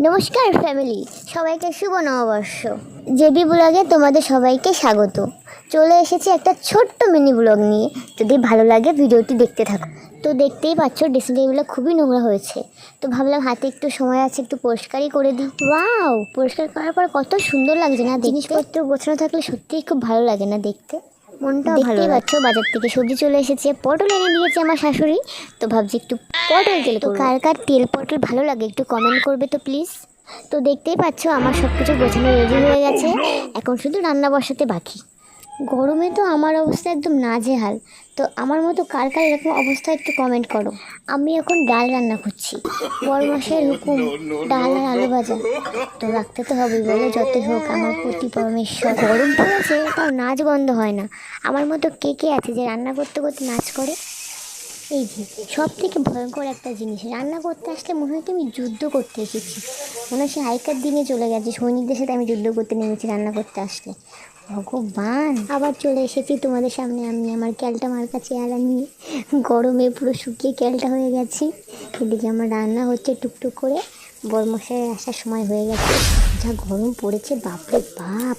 নমস্কার ফ্যামিলি সবাইকে শুভ নববর্ষ। জেবি ব্লগে তোমাদের সবাইকে স্বাগত। চলে এসেছি একটা ছোট্ট মিনি ব্লগ নিয়ে। যদি ভালো লাগে ভিডিওটি দেখতে থাকো। তো দেখতেই পাচ্ছ ড্রেসিং টেবিলটা খুবই নোংরা হয়েছে। তো ভাবলাম হাতে একটু সময় আছে, একটু পরিষ্কারই করে দিই। ওয়াও! পরিষ্কার করার পর কত সুন্দর লাগছে না জিনিসপত্র গোছানো থাকলে সত্যিই খুব ভালো লাগে না দেখতে। মনটা ভালো পাচ্ছ বাজার থেকে সবজি চলে এসেছে পটল এনে দিয়েছে আমার শাশুড়ি। তো ভাবছি একটু পটল তেল তো কার কার তেল পটল ভালো লাগে একটু কমেন্ট করবে তো প্লিজ তো দেখতেই পাচ্ছ আমার সব কিছু গোছানো রেডি হয়ে গেছে। এখন শুধু রান্না বসাতে বাকি। গরমে তো আমার অবস্থা একদম নাজেহাল। তো আমার মতো কার কার এরকম অবস্থা একটু কমেন্ট করো। আমি এখন ডাল রান্না করছি। বড় মাসের হুকুম ডাল আর আলু ভাজা। তো রাখতে তো হবেই বলে, যতই হোক, আমার প্রতি পরমেশ্বর। গরম পড়েছে, তাও নাচ বন্ধ হয় না। আমার মতো কে কে আছে যে রান্না করতে করতে নাচ করে? এই যে সব থেকে ভয়ঙ্কর একটা জিনিস। রান্না করতে আসলে মনে হয় আমি যুদ্ধ করতে এসেছি। মনে হয় সে আগেকার দিনে চলে গেছে। সৈনিকদের সাথে আমি যুদ্ধ করতে নেমেছি রান্না করতে আসলে। ভগবান। আবার চলে এসেছি তোমাদের সামনে। আমি আমার ক্যালটা আমার কাছে চেহারা নিয়ে গরমে পুরো শুকিয়ে ক্যালটা হয়ে গেছি। এদিকে আমার রান্না হচ্ছে টুকটুক করে। বরমশাই আসার সময় হয়ে গেছে। যা গরম পড়েছে, বাপরে বাপ!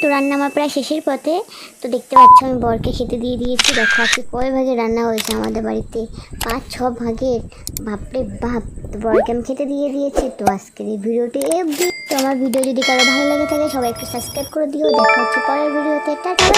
তো রান্না আমার প্রায় শেষের পথে। তো দেখতে পাচ্ছ আমি বরকে খেতে দিয়ে দিয়েছি। দেখো আজকে কয় ভাগে রান্না হয়েছে আমাদের বাড়িতে। পাঁচ, ছ ভাগের। বাপরে বাপ, তো বরকে আমি খেতে দিয়ে দিয়েছি। তো আজকের এই ভিডিওটি এ তো আমার ভিডিও যদি কারও ভালো লাগে থাকে, সবাই একটু সাবস্ক্রাইব করে দিও। দেখা হচ্ছে পরের ভিডিওতে।